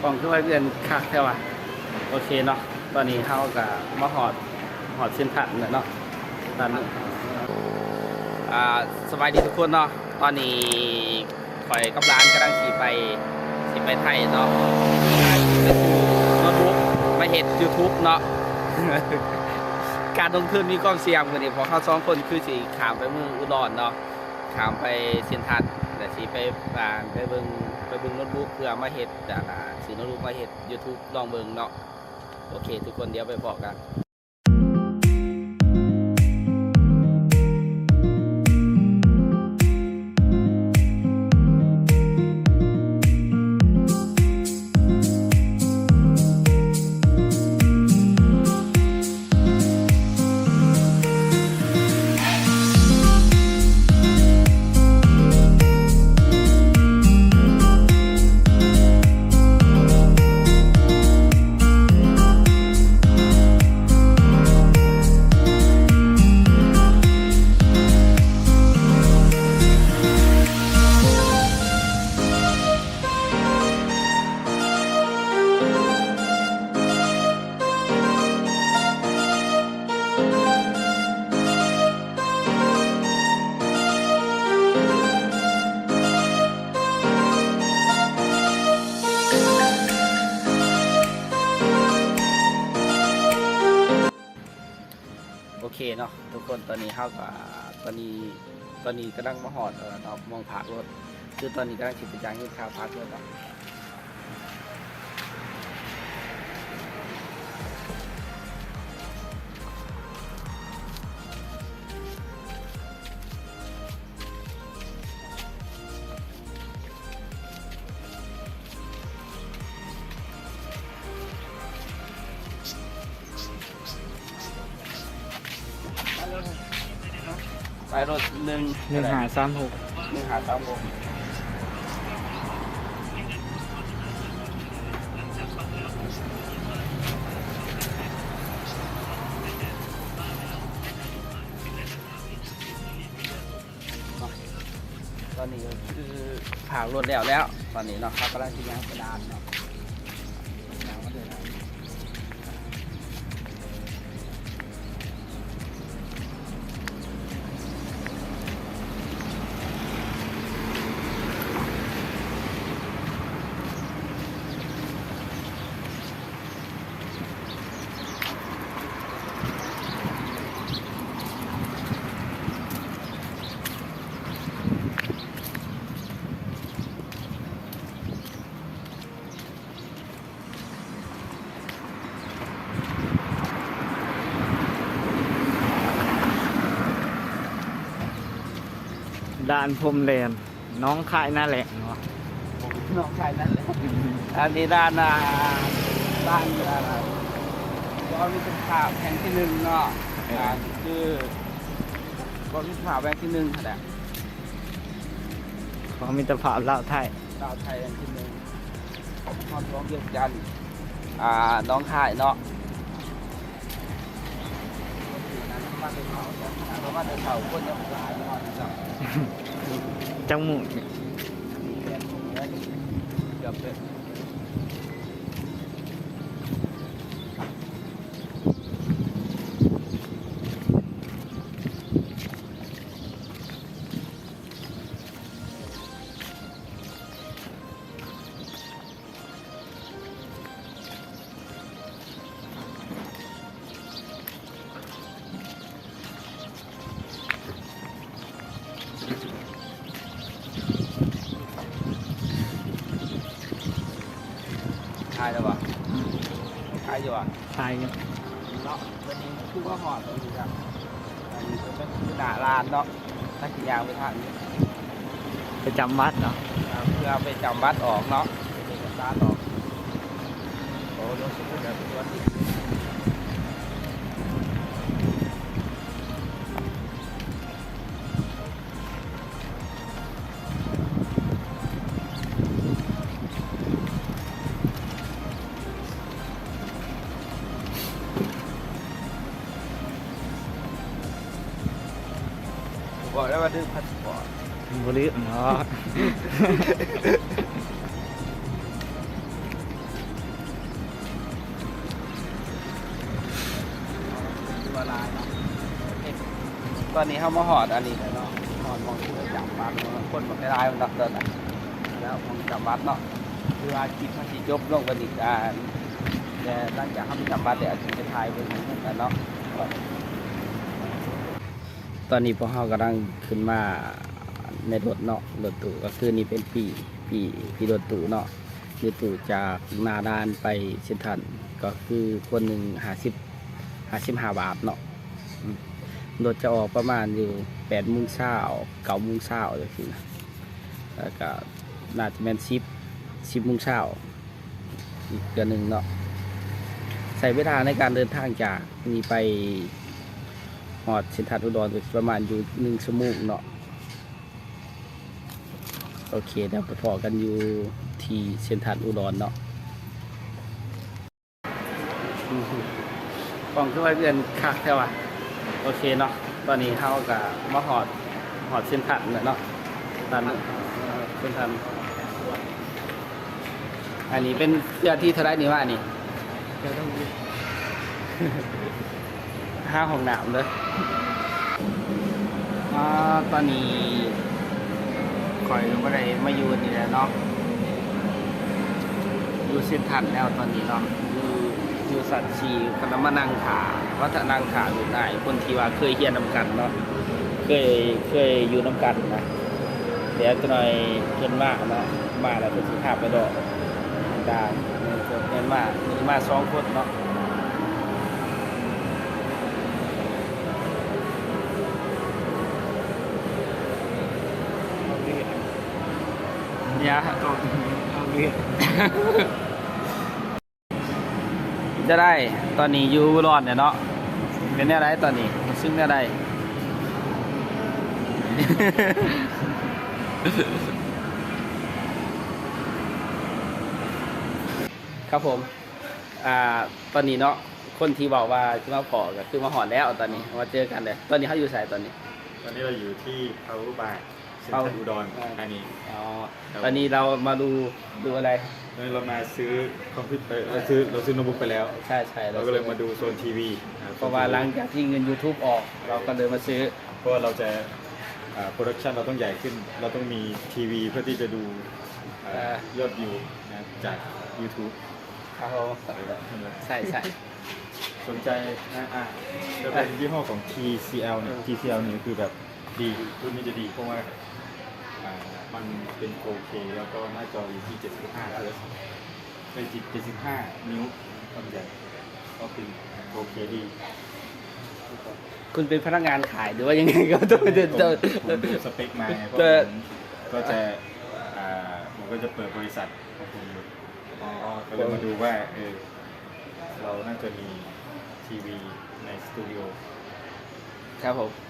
กล่องคือว่าเดือนคักแค่ว่โอเคเนาะตอนนี้เขากับมาหอดหอดเส้นถันเนาะตอนนี้อ่าสบายดีทุกคนเนาะตอนนี้ข่อยกับร้านกำลังขี่ไปขี่ไปไทยเนาะไปซื้อโน้ตบุ๊กมาเห็ด YouTube เนาะการลงทุนมีความเสี่ยงกันนี่เพอเขาสองคนคือสีขามไปมืออุดรเนาะขามไปเซียนทัดแต่สีไปอ่านไปเบิ้ง ไปเบิงโน้ตบุ๊กเพื่อมาเห็ดอ่าสีโน้ตบุ๊กมาเห็ดยูทูบลองเบิงเนาะโอเค ทุกคนเดี๋ยวไปบอกกัน เคเนาะทุกคนตอนนี้เข้ากับตอนนี้ตอนนี้กำลังมาหอดเออเนาะมองผากรถคือตอนนี้กำลังคิดไปจางเงินค่าพักรถเนาะ ไปรถหนึ่งหนึ่งหาสามหกหนึ่งหาสามโมงตอนนี้ก็คือผ่ารถแล้วแล้ว ตอนนี้เนาะเขากำลังที่ยังกระดานเนาะ ด่านพรมแลนน้องคายหน้าแหลงเนาะน้องชายนั่นแหละอันนี้ด้านอ่าด้านอ่าก็มีเป็นข่าวแห่งที่หนึ่งเนาะอ่าคือก็มีข่าวแห่งที่หนึ่งแหละของมิตรภาพลาวไทยดาวไทยแห่งที่หนึ่งความร้องเดียวกันอ่าน้องข่ายเนาะมาเป็นเขาเพราะว่าเดินเขาคนจะหลาย จังหมุดเกือบเลยายแล้ววะทายอยู่วะทายกันเนาะวันนี้คือว่าหอดตรงนี้ครับอันนี้ก็เป็นคือหน้าร้านเนาะถ้าขียางไปทางนี้ไปจำวัดเนาะอ่าเพื่อเอาไปจำบัตรออกเนาะเป็นเอกสารออกโอ้รู้สึกว่าจะเป็นวันที่ แล้วว่าดื้อพาสปอร์ตบริษัวลายเนาะตอนนี้เขามาหอดอันนี้แล้วเนาะหอดมองที่จับบัตรคนมองได้ลายมันดักเดินแล้วมองจับวัรเนาะคืออาชีพภาษีจบลงวันอีกอ่าแต่ตั้งจากเขาไปจับวัดแต่อาชีพจะทายเป็นขอนกันเนาะ ตอนนี้พวกเขากำลังขึ้นมาในรถเนาะรถตู้ก็คือนี่เป็นปีปีปีรถตู้เนาะรถตู้จากนาดานไปเซนทันก็คือคนหนึ่งหาสิบหาสิบห้าบาทเนาะรถจะออกประมาณอยู่แปดโมงเช้าเก้าโมงเช้าเลยสินะแล้วก็น่าจะเป็นสิบสิบโมงเช้าอีกเดือนหนึ่งเนาะใส่เวลาในการเดินทางจากนี่ไป หอดเส้นทางอุดรประมาณอยู่หนึ่งชั่วโมงเนาะโอเคเดี๋ยวไปพอกันอยู่ที่เส้นทางอุดรเนาะอือหือกล่องคือว่าเงินคักแค่ว่าโอเคเนาะ ตอนนี้เขากับมาหอดหอดเส้นทันแล้วเนาะทันเส้นทันอันนี้เป็นเสื้อที่เท่าไรนี่ว่านี่ เดี๋ยวต้องห้าห้องน้ำเลยตอนนี้คอยก็ได้มาอยู่นี่แหละเนาะอยู่เส้นทันแล้วตอนนี้เนาะอยู่อยู่สัตว์ชีคณะมานังขาวัฒนางขาอยู่ได้คนที่ว่าเคยเฮียนนำกันเนาะเคยเคยอยู่นำกันนะเดี๋ยวจะหน่อยเพิ่นมาเนาะมาแล้วเพิ่นสิพาไปดอกดางเพิ่นมามีมาสองคนเนาะ ยาเอาเอาเลือดจะได้ตอนนี้อยู่รอดเนี่ยเนาะเป็นแน่ไรตอนนี้ซึ่งแน่ไรครับผมอ่าตอนนี้เนาะคนที่บอกว่าคือมาพอก็คือมาหอนแล้วตอนนี้มาเจอกันเลยตอนนี้เขาอยู่ใส่ตอนนี้ ตอนนี้เราอยู่ที่ Power Bar เซ็นทรั ลอุดรธานี อ๋อตอนนี้เรามาดูดูอะไร ตอนนี้เรามาซื้อคอมพิวเตอร์เราซื้อเราซื้อโน้ตบุ๊กไปแล้ว ใช่ใช่เราก็เลยมาดูโซนทีวีนคบเพราะว่าหลังจากที่เงิน YouTube ออก เราก็เลยมาซื้อ เพราะว่าเราจะโปรดักชันเราต้องใหญ่ขึ้น เราต้องมีทีวีเพื่อที่จะดูอ่าเอ่อยอดวิวนะจาก YouTube ครับผมใช่ใช่ สนใจนะอะจะเป็นยี่ห้อของ TCL เนี่ย TCL เนี่ยคือแบบดีรุ่นนี้จะดีเพราะว่าอ่า มันเป็น 4K แล้วก็หน้าจออยู่ที่ 75 Hz เป็น75 นิ้วความใหญ่ก็คือ 4K ดีคุณเป็นพนักงานขายหรือว่ายังไงก็ต้องจะผมจะผมดูสเปคมาไงเพราะแต่ผมก็จะอ่าผมก็จะเปิดบริษัทของผมอยู่ก็เลยมาดูว่าเออเราน่าจะมีทีวีในสตูดิโอครับผมเ